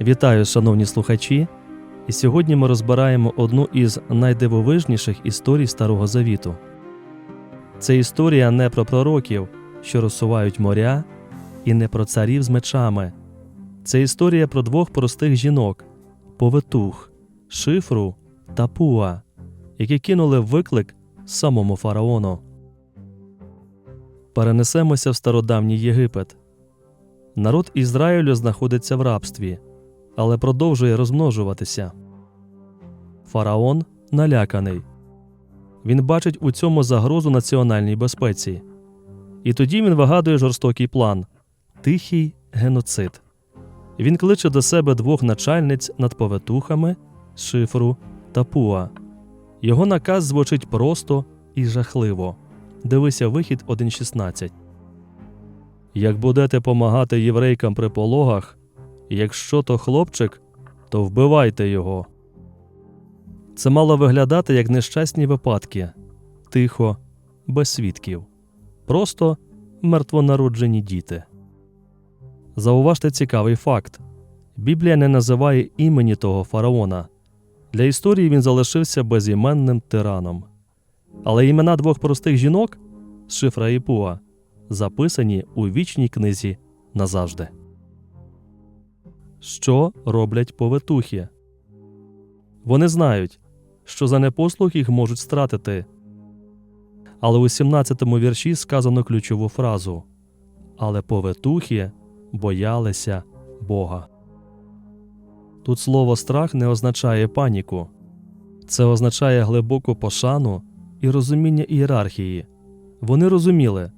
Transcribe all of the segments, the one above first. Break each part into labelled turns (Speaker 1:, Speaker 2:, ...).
Speaker 1: Вітаю, шановні слухачі! І сьогодні ми розбираємо одну із найдивовижніших історій Старого Завіту. Це історія не про пророків, що розсувають моря, і не про царів з мечами. Це історія про двох простих жінок повитух, шифру та пуа, які кинули виклик самому фараону. Перенесемося в стародавній Єгипет. Народ Ізраїлю знаходиться в рабстві, але продовжує розмножуватися. Фараон наляканий. Він бачить у цьому загрозу національній безпеці. І тоді він вигадує жорстокий план тихий геноцид. Він кличе до себе двох начальниць над повитухами шифру та пуа. Його наказ звучить просто і жахливо. Дивися вихід 1.16. Як будете помагати єврейкам при пологах, якщо то хлопчик, то вбивайте його. Це мало виглядати як нещасні випадки тихо, без свідків, просто мертвонароджені діти. Зауважте цікавий факт Біблія не називає імені того фараона. Для історії він залишився безіменним тираном. Але імена двох простих жінок Шифра і Пуа записані у вічній книзі назавжди. Що роблять повитухи? Вони знають, що за непослух їх можуть стратити. Але у 17-му вірші сказано ключову фразу Але повитухи боялися Бога. Тут слово страх не означає паніку, це означає глибоку пошану і розуміння ієрархії. Вони розуміли,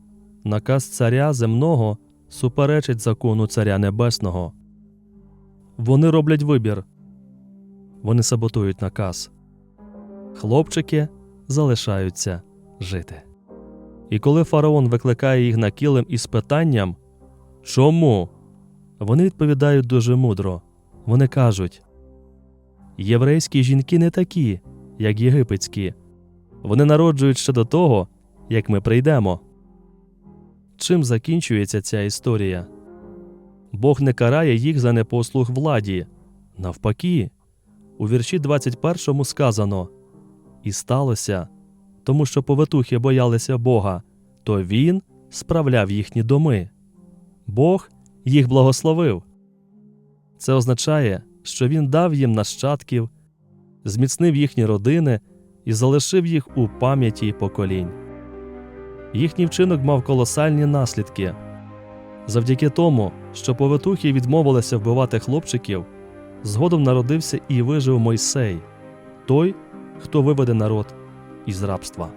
Speaker 1: наказ царя земного суперечить закону царя небесного. Вони роблять вибір. Вони саботують наказ. Хлопчики залишаються жити. І коли фараон викликає їх на килим із питанням Чому? Вони відповідають дуже мудро. Вони кажуть Єврейські жінки не такі, як єгипетські. Вони народжують ще до того, як ми прийдемо. Чим закінчується ця історія? Бог не карає їх за непослух владі. Навпаки, у вірші 21 сказано І сталося, тому що повитухи боялися Бога, то Він справляв їхні доми. Бог їх благословив. Це означає, що Він дав їм нащадків, зміцнив їхні родини і залишив їх у пам'яті поколінь. Їхній вчинок мав колосальні наслідки. Завдяки тому, що повитухи відмовилися вбивати хлопчиків, згодом народився і вижив Мойсей, той, хто виведе народ із рабства.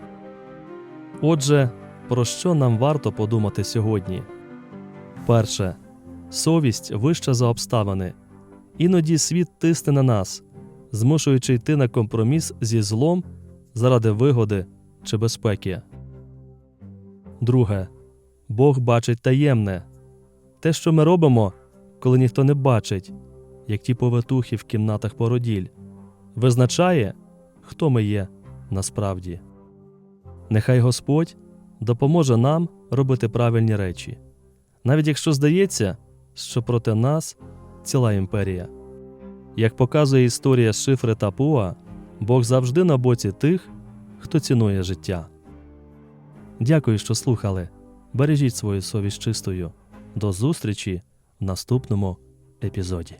Speaker 1: Отже, про що нам варто подумати сьогодні? Перше, совість вища за обставини. Іноді світ тисне на нас, змушуючи йти на компроміс зі злом заради вигоди чи безпеки. Друге, Бог бачить таємне те, що ми робимо, коли ніхто не бачить, як ті повитухи в кімнатах породіль, визначає, хто ми є насправді. Нехай Господь допоможе нам робити правильні речі, навіть якщо здається, що проти нас ціла імперія. Як показує історія шифри та Пуа, Бог завжди на боці тих, хто цінує життя. Дякую, що слухали. Бережіть свою совість чистою. До зустрічі в наступному епізоді.